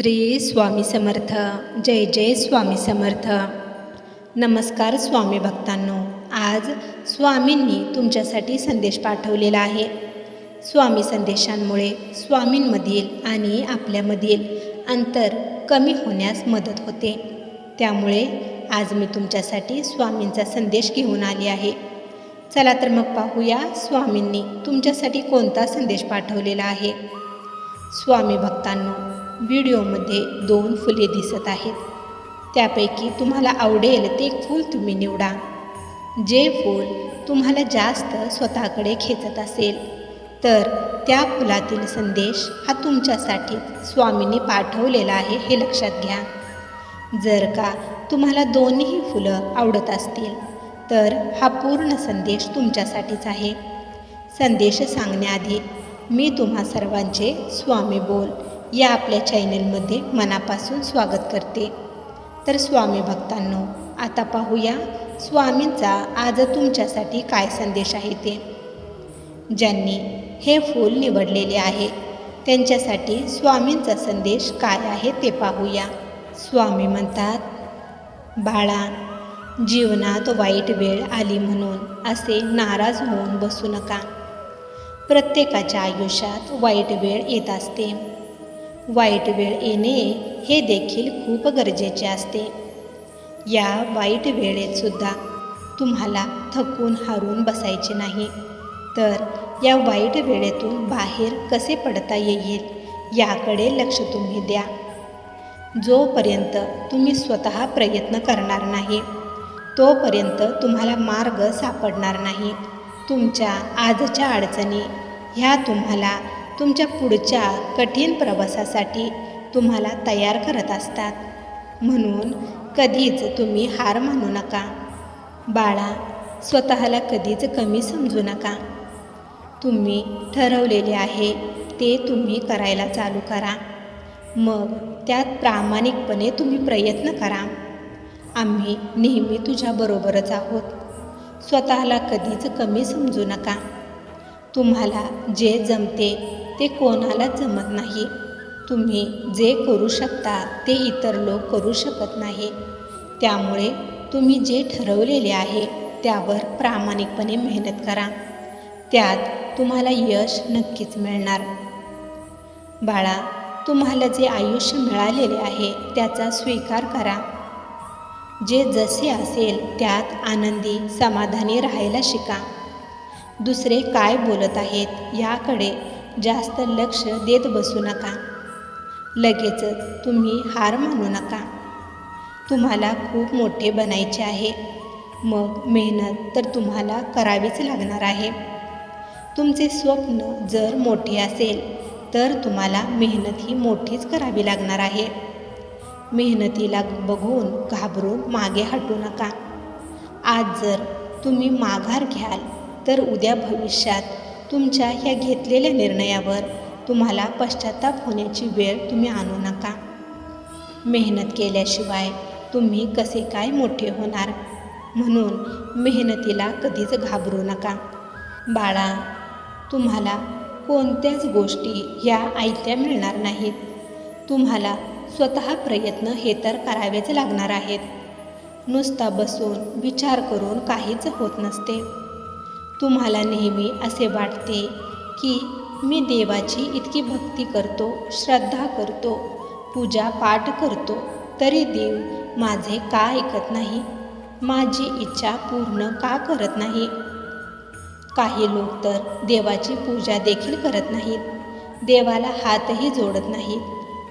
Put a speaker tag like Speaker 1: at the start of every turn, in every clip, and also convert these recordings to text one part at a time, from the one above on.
Speaker 1: श्री स्वामी समर्थ. जय जय स्वामी समर्थ. नमस्कार स्वामी भक्तांनो. आज स्वामींनी तुमच्यासाठी संदेश पाठवलेला आहे. स्वामी संदेशांमुळे स्वामींमधील आणि आपल्यामधील अंतर कमी होण्यास मदत होते. त्यामुळे आज मी तुमच्यासाठी स्वामींचा संदेश घेऊन आले आहे. चला तर मग पाहूया स्वामींनी तुमच्यासाठी कोणता संदेश पाठवलेला आहे. स्वामी भक्तांनो व्हिडिओमध्ये दोन फुले दिसत आहेत. त्यापैकी तुम्हाला आवडेल ते फूल तुम्ही निवडा. जे फूल तुम्हाला जास्त स्वतःकडे खेचत असेल तर त्या फुलातील संदेश हा तुमच्यासाठी स्वामींनी पाठवलेला आहे हे लक्षात घ्या. जर का तुम्हाला दोन्ही फुलं आवडत असतील तर हा पूर्ण संदेश तुमच्यासाठीच आहे. संदेश सांगण्याआधी मी तुम्हा सर्वांचे स्वामी बोल या आपल्या चॅनलमध्ये मनापासून स्वागत करते. तर स्वामी भक्तांनो आता पाहूया स्वामींचा आज तुमच्यासाठी काय संदेश आहे ते. ज्यांनी हे फूल निवडलेले आहे त्यांच्यासाठी स्वामींचा संदेश काय आहे ते पाहूया. स्वामी म्हणतात बाळा जीवनात वाईट वेळ आली म्हणून असे नाराज होऊन बसू नका. प्रत्येकाच्या आयुष्यात वाईट वेळ येत असते. वाईट वेळ येणे हे देखील खूप गरजेचे असते. या वाईट वेळेतसुद्धा तुम्हाला थकून हारून बसायचे नाही. तर या वाईट वेळेतून बाहेर कसे पडता येईल याकडे लक्ष तुम्ही द्या. जोपर्यंत तुम्ही स्वतः प्रयत्न करणार नाही तोपर्यंत तुम्हाला मार्ग सापडणार नाही. तुमच्या आजच्या अडचणी ह्या तुम्हाला तुमच्या पुढच्या कठीण प्रवासासाठी तुम्हाला तयार करत असतात. म्हणून कधीच तुम्ही हार मानू नका. बाळा स्वतःला कधीच कमी समजू नका. तुम्ही ठरवलेले आहे ते तुम्ही करायला चालू करा. मग त्यात प्रामाणिकपणे तुम्ही प्रयत्न करा. आम्ही नेहमी तुझ्याबरोबरच आहोत. स्वतःला कधीच कमी समजू नका. तुम्हाला जे जमते ते कोणाला जमत नाही. तुम्ही जे करू शकता ते इतर लोक करू शकत नाही. त्यामुळे तुम्ही जे ठरवलेले आहे त्यावर प्रामाणिकपणे मेहनत करा. त्यात तुम्हाला यश नक्कीच मिळणार. बाळा तुम्हाला जे आयुष्य मिळालेले आहे त्याचा स्वीकार करा. जे जसे असेल त्यात आनंदी समाधानी राहायला शिका. दुसरे काय बोलत आहेत याकडे जास्त लक्ष देत बसू नका. लगेचच तुम्ही हार मानू नका. तुम्हाला खूप मोठे बनायचे आहे. मग मेहनत तर तुम्हाला करावीच लागणार आहे. तुमचे स्वप्न जर मोठे असेल तर तुम्हाला मेहनत ही मोठीच करावी लागणार आहे. मेहनतीला बघून घाबरून मागे हटू नका. आज जर तुम्ही माघार घ्याल तर उद्या भविष्यात तुमच्या ह्या घेतलेल्या निर्णयावर तुम्हाला पश्चाताप होण्याची वेळ तुम्ही आणू नका. मेहनत केल्याशिवाय तुम्ही कसे काय मोठे होणार? म्हणून मेहनतीला कधीच घाबरू नका. बाळा तुम्हाला कोणत्याच गोष्टी ह्या आयत्या मिळणार नाहीत. तुम्हाला स्वतः प्रयत्न हे तर करावेच लागणार आहेत. नुसता बसून विचार करून काहीच होत नसते. तुम्हाला नेहमी असे वाटते की मी देवाची इतकी भक्ती करतो श्रद्धा करतो पूजा पाठ करतो तरी देव माझे का ऐकत नाही? माझी इच्छा पूर्ण का करत नाही? काही लोक तर देवाची पूजा देखील करत नाहीत. देवाला हातही जोडत नाहीत.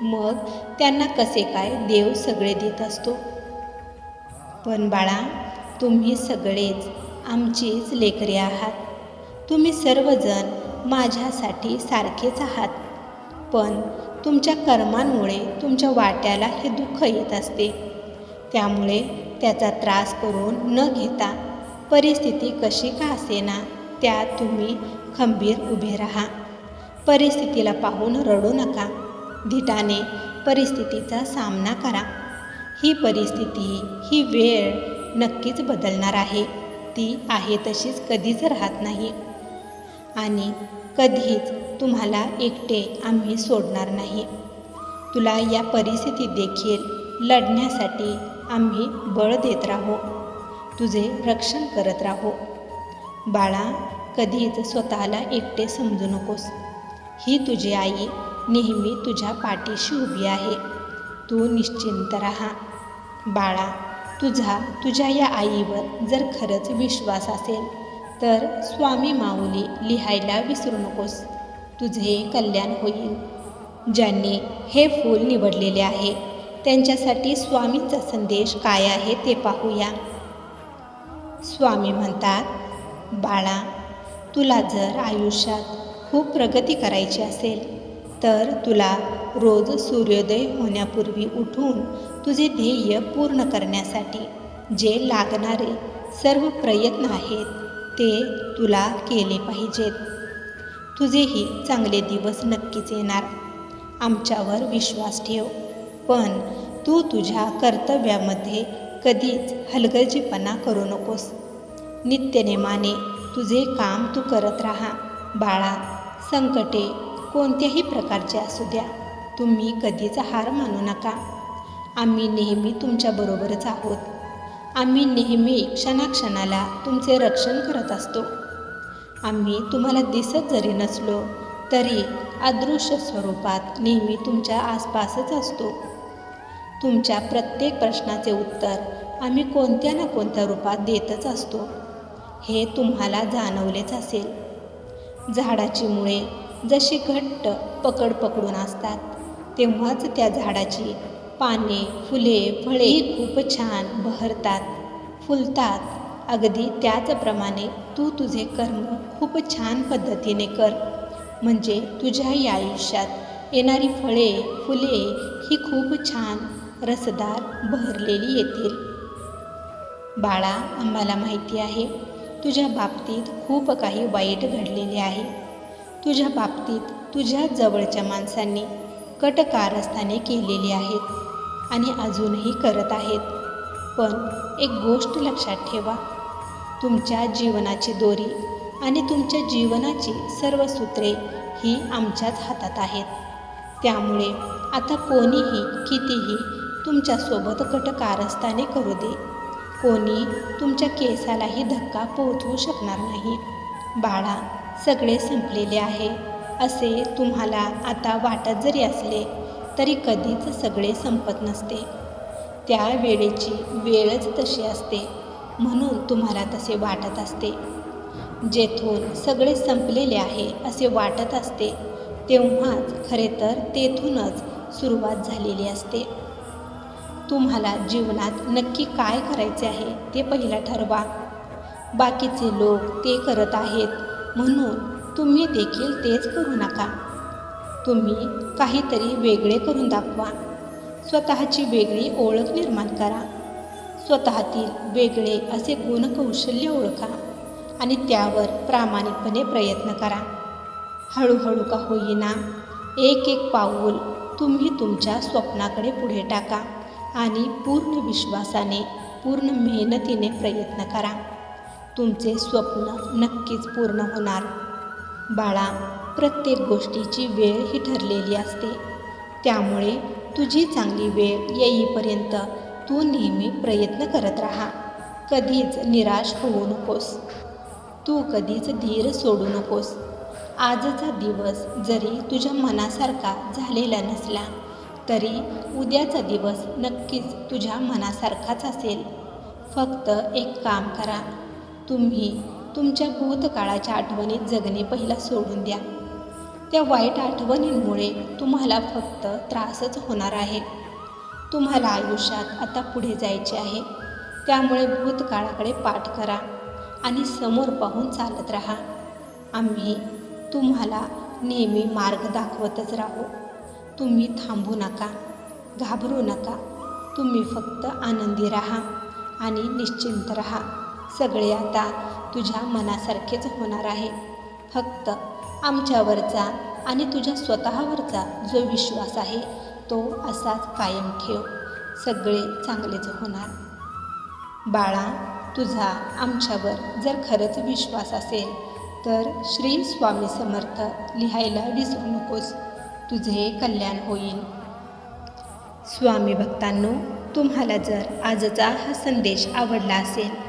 Speaker 1: मग त्यांना कसे काय देव सगळे देत असतो? पण बाळा तुम्ही सगळेच आमचीच लेकरे आहात. तुम्ही सर्वजण माझ्यासाठी सारखेच आहात. पण तुमच्या कर्मांमुळे तुमच्या वाट्याला हे दुःख येत असते. त्यामुळे त्याचा त्रास करून न घेता परिस्थिती कशी का असेना त्या तुम्ही खंबीर उभे राहा. परिस्थितीला पाहून रडू नका. धिटाने परिस्थितीचा सामना करा. ही परिस्थिती ही वेळ नक्कीच बदलणार आहे. ती आहे तशीच कधीच राहत नाही. आणि कधीच तुम्हाला एकटे आम्ही सोडणार नाही. तुला या परिस्थितीत देखील लढण्यासाठी आम्ही बळ देत राहू. तुझे रक्षण करत राहू. बाळा कधीच स्वतःला एकटे समजू नकोस. ही तुझी आई नेहमी तुझ्या पाठीशी उभी आहे. तू निश्चिंत राहा. बाळा तुझा तुझ्या या आईवर जर खरंच विश्वास असेल तर स्वामी माऊली लिहायला विसरू नकोस. तुझे कल्याण होईल. ज्यांनी हे फूल निवडलेले आहे त्यांच्यासाठी स्वामींचा संदेश काय आहे ते पाहूया. स्वामी म्हणतात बाळा तुला जर आयुष्यात खूप प्रगती करायची असेल तर तुला रोज सूर्योदय होण्यापूर्वी उठून तुझे ध्येय पूर्ण करण्यासाठी जे लागणारे सर्व प्रयत्न आहेत ते तुला केले पाहिजेत. तुझेही चांगले दिवस नक्कीच येणार. आमच्यावर विश्वास ठेव. पण तू तुझ्या कर्तव्यामध्ये कधीच हलगर्जीपणा करू नकोस. नित्यनेमाने तुझे काम तू करत राहा. बाळा संकटे कोणत्याही प्रकारचे असू द्या. तुम्ही कधीच हार मानू नका. आम्ही नेहमी तुमच्याबरोबरच आहोत. आम्ही नेहमी क्षणाक्षणाला तुमचे रक्षण करत असतो. आम्ही तुम्हाला दिसत जरी नसलो तरी अदृश्य स्वरूपात नेहमी तुमच्या आसपासच असतो. तुमच्या प्रत्येक प्रश्नाचे उत्तर आम्ही कोणत्या ना कोणत्या रूपात देतच असतो. हे तुम्हाला जाणवलेच असेल. झाडाची मुळे जशी घट्ट पकड पकडून असतात तेव्हाच त्या झाडाची पाने फुले फळे खूप छान बहरतात फुलतात. अगदी त्याचप्रमाणे तू तुझे कर्म खूप छान पद्धतीने कर. म्हणजे तुझ्या या आयुष्यात येणारी फळे फुले ही खूप छान रसदार बहरलेली येतील. बाळा आम्हाला माहिती आहे तुझ्या बाबतीत खूप काही वाईट घडलेले आहे. तुझ्या बाबतीत तुझ्या जवळच्या माणसांनी कट कारस्थाने केलेली आहेत आणि अजूनही करत आहेत. पण एक गोष्ट लक्षात ठेवा. तुमच्या जीवनाची दोरी आणि तुमच्या जीवनाची सर्व सूत्रे ही आमच्याच हातात आहेत. त्यामुळे आता कोणीही कितीही तुमच्यासोबत कट कारस्थाने करू दे. कोणी तुमच्या केसालाही धक्का पोहोचवू शकणार नाही. बाळा सगळे संपलेले आहे. असे तुम्हाला आता वाटत जरी असले तरी कधीच सगळे संपत नसते. त्या वेळेची वेळच तशी असते म्हणून तुम्हाला तसे वाटत असते. जेथून सगळे संपलेले आहे असे वाटत असते तेव्हाच खरे तर तेथूनच सुरुवात झालेली असते. तुम्हाला जीवनात नक्की काय करायचे आहे ते पहिला ठरवा. बाकीचे लोक ते करत आहेत म्हणून तुम्ही देखील तेच करू नका. तुम्ही काहीतरी वेगळे करून दाखवा. स्वतःची वेगळी ओळख निर्माण करा. स्वतःतील वेगळे असे गुणकौशल्य ओळखा आणि त्यावर प्रामाणिकपणे प्रयत्न करा. हळूहळू का होईना एक एक पाऊल तुम्ही तुमच्या स्वप्नाकडे पुढे टाका आणि पूर्ण विश्वासाने पूर्ण मेहनतीने प्रयत्न करा. तुमचे स्वप्न नक्कीच पूर्ण होणार. बाळा प्रत्येक गोष्टीची वेळ ही ठरलेली असते. त्यामुळे तुझी चांगली वेळ येईपर्यंत तू नेहमी प्रयत्न करत राहा. कधीच निराश होऊ नकोस. तू कधीच धीर सोडू नकोस. आजचा दिवस जरी तुझ्या मनासारखा झालेला नसला तरी उद्याचा दिवस नक्कीच तुझ्या मनासारखाच असेल. फक्त एक काम करा. तुम्ही तुमच्या भूतकाळाच्या आठवणीत जगणे पहिला सोडून द्या. त्या वाईट आठवणींमुळे तुम्हाला फक्त त्रासच होणार आहे. तुम्हाला आयुष्यात आता पुढे जायचे आहे. त्यामुळे भूतकाळाकडे पाठ करा आणि समोर पाहून चालत राहा. आम्ही तुम्हाला नेहमी मार्ग दाखवतच राहू. तुम्ही थांबू नका घाबरू नका. तुम्ही फक्त आनंदी राहा आणि निश्चिंत राहा. सगळे आता तुझ्या मनासारखेच होणार आहे. फक्त आमच्यावरचा आणि तुझ्या स्वतःवरचा जो विश्वास आहे तो असाच कायम ठेव. सगळे चांगलेच होणार. बाळा तुझा आमच्यावर जर खरंच विश्वास असेल तर श्री स्वामी समर्थ लिहायला विसरू नकोस. तुझे कल्याण होईल. स्वामी भक्तांनो तुम्हाला जर आजचा हा संदेश आवडला असेल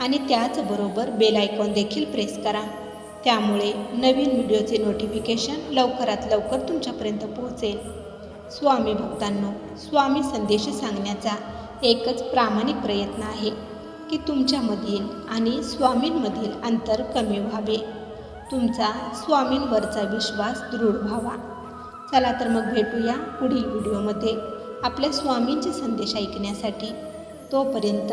Speaker 1: आणि त्याचबरोबर बेल आयकॉन देखील प्रेस करा. त्यामुळे नवीन व्हिडिओचे नोटिफिकेशन लवकरात लवकर तुमच्यापर्यंत पोहोचेल. स्वामी भक्तांनो स्वामी संदेश सांगण्याचा एकच प्रामाणिक प्रयत्न आहे की तुमच्यामधील आणि स्वामींमधील अंतर कमी व्हावे. तुमचा स्वामींवरचा विश्वास दृढ व्हावा. चला तर मग भेटूया पुढील व्हिडिओमध्ये. आपल्या स्वामींचे संदेश ऐकण्यासाठी तोपर्यंत